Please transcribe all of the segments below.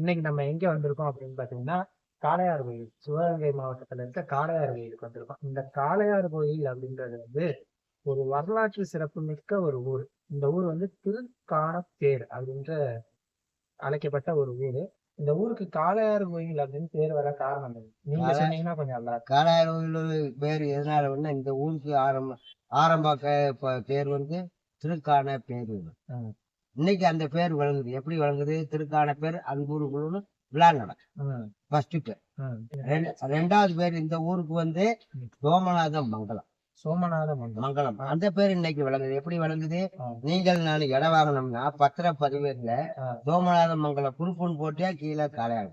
இன்னைக்கு நம்ம எங்க வந்திருக்கோம் அப்படின்னு பாத்தீங்கன்னா காளையார் கோயில் சிவகங்கை மாவட்டத்துல இருக்க காளையார் கோயிலுக்கு வந்திருக்கோம். இந்த காளையார் கோயில் அப்படின்றது வந்து ஒரு வரலாற்று சிறப்பு மிக்க ஒரு ஊர். இந்த ஊர் வந்து திருக்கானத்தேர் அப்படின்ற அழைக்கப்பட்ட ஒரு ஊர். இந்த ஊருக்கு காளையார் கோயில் அப்படின்னு பேர் வர காரணம்? நீங்க சொன்னீங்கன்னா கொஞ்சம் நல்லா காளையார் கோயில் பேர் எதனால வந்து இந்த ஊருக்கு ஆரம்ப ஆரம்ப பேர் வந்து திருக்கான பேர். இன்னைக்கு அந்த பேர் வழங்குது எப்படி வழங்குது திருக்கான பேர் அன்பூருக்குள்ள விழா நடக்கும் ம், ஃபர்ஸ்ட் பேர். ரெண்டாவது பேர் இந்த ஊருக்கு வந்து. சோமநாதம் மங்கலம். சோமநாத மங்கலம். அந்த பேர் இன்னைக்கு விளங்குது. எப்படி விளங்குது. நீங்கள் நான் இடம் வாங்கினோம்னா பத்திர பதிவேர்ல ஆ. சோமநாத மங்கலம் குறுப்புன்னு போட்டியா கீழே காளையார்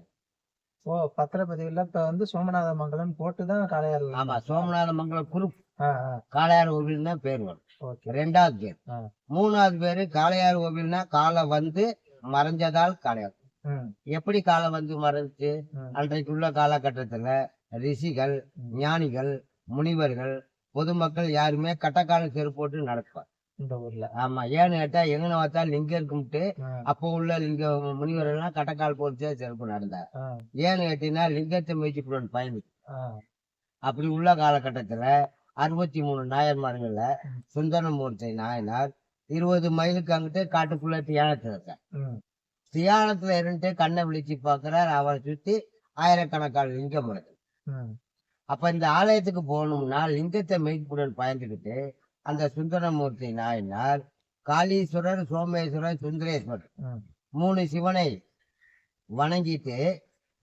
ஓ பத்திரப்பதிவுல இப்ப வந்து சோமநாத மண்டலம் போட்டுதான் காளையார் ஆமா சோமநாத மங்கலம் ஆ, காளையார் கோவில் தான் பேர் வரும். ரெண்டாவது பேர். மூணாவது பேரு காளையார் கோவில்னா காலை வந்து மறைஞ்சதால் காளையார். எப்படி காலை வந்து மறைஞ்சு? அன்றைக்குள்ள காலகட்டத்துல ரிஷிகள். ஞானிகள் முனிவர்கள் பொதுமக்கள் யாருமே கட்டக்கால செருப்பு போட்டு நடப்பார் இந்த ஊர்ல. ஆமா ஏன்னு கேட்டா எங்கன பார்த்தா லிங்கம் ஆ, அப்போ உள்ள லிங்க முனிவர்கள்லாம் கட்டக்கால் போட்டு செருப்பு நடந்தார். ஏன்னு கேட்டீங்கன்னா லிங்கத்தை முயற்சி பயந்து அப்படி உள்ள காலகட்டத்துல அறுபத்தி மூணு நாயன்மார்கள்ல. சுந்தரமூர்த்தி நாயனார் இருபது மைலுக்கு அங்கிட்டு காட்டுக்குள்ள தியானத்துல இருக்கார். தியானத்துல இருந்துட்டு கண்ணை விழிச்சு பாக்குறார் அவரை சுத்தி ஆயிரக்கணக்கான லிங்கம் இருக்கு அப்ப இந்த ஆலயத்துக்கு போகணும்னா லிங்கத்தை மெய்ப்புடன் பயந்துக்கிட்டு அந்த சுந்தரமூர்த்தி நாயனார் காளீஸ்வரர் சோமேஸ்வரர் சுந்தரேஸ்வரர். மூணு சிவனை வணங்கிட்டு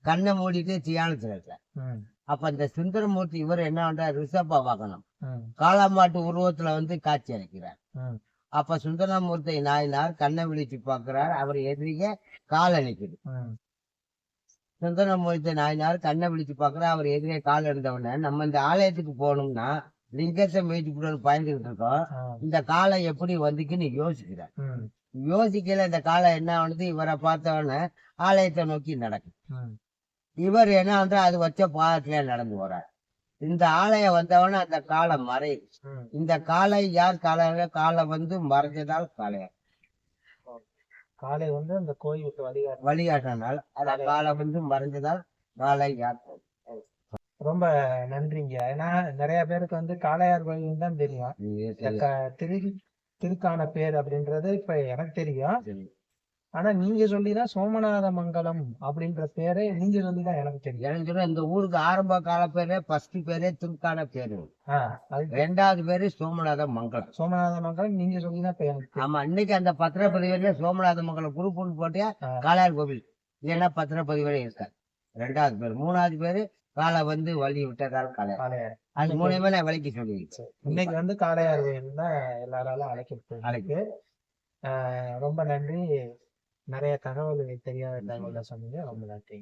கண்ணை மூடிட்டு தியானத்துல இருக்கார். ம், அப்ப இந்த சுந்தரமூர்த்தி இவர் என்ன பண்றார்? ரிஷப வாகனம் ம், காளாமாட்டு உருவத்துல வந்து காட்சி அளிக்கிறார். அப்ப சுந்தரமூர்த்தி நாயனார் கண்ணை விழிச்சு பார்க்கிறார். அவர் எதிரிக கால் அணிக்குது. சுந்தரமூர்த்தி நாயனார் கண்ணை விழிச்சு பார்க்கிறார். அவர் எதிரே கால் இருந்தவன நம்ம இந்த ஆலயத்துக்கு போகணும்னா லிங்கத்தை மேய்ச்சி பயந்துகிட்டு இருக்கோம். இந்த காலை எப்படி வந்துக்குன்னு யோசிக்கிறார். ம், யோசிக்கல இந்த காலை என்ன ஆனது இவரை பார்த்தவொடனே ஆலயத்தை நோக்கி நடக்கும். இவர் என்ன பண்றா அது வச்ச பாதத்துல நடந்து போறார். இந்த ஆலயம் வந்தவன அந்த காலை மறை. இந்த காலை யார் காலை காலை வந்து மறைஞ்சதால் காளையார். காலை வந்து அந்த கோயிலுக்கு வழிகாட்டு வழிகாட்டினால் அந்த காலை வந்து மறைஞ்சதால் காலை யார் ரொம்ப நன்றிங்க. ஏன்னா நிறைய பேருக்கு வந்து காளையார் கோயில் தான் தெரியும். திரு திருக்கான பேர் அப்படின்றது இப்ப எனக்கு தெரியும். ஆனா நீங்க சொல்லிதான் சோமநாத மங்கலம் அப்படின்ற பேரே நீங்க சொல்லிதான் எனக்கு தெரியும். எனக்கு சொல்ல இந்த ஊருக்கு ஆரம்ப கால பேரே ஃபர்ஸ்ட் பேரே திருக்கான பேரு. ரெண்டாவது பேரு சோமநாத மங்கலம் சோமநாத மங்கலம் நீங்க சொல்லிதான் தெரியும். ஆமா இன்னைக்கு அந்த பத்திரப்பதிவேல சோமநாத மங்கலம் குரூப்னு போட்டியா. காளையார் கோவில். இல்லைன்னா பத்திரப்பதிவேல இருக்காரு ரெண்டாவது பேர். மூணாவது பேரு காலை வந்து வழி விட்டதால் காளையார் அது மூலியமா நான் விலைக்கு சொல்லியிருக்கேன் இன்னைக்கு வந்து காளையார் தான் எல்லாராலும் அழைக்கப்பட்டு அழைக்கு. ரொம்ப நன்றி. நிறைய தகவல்கள் தெரியாத தகவலை சொன்னீங்க. ரொம்ப நன்றி.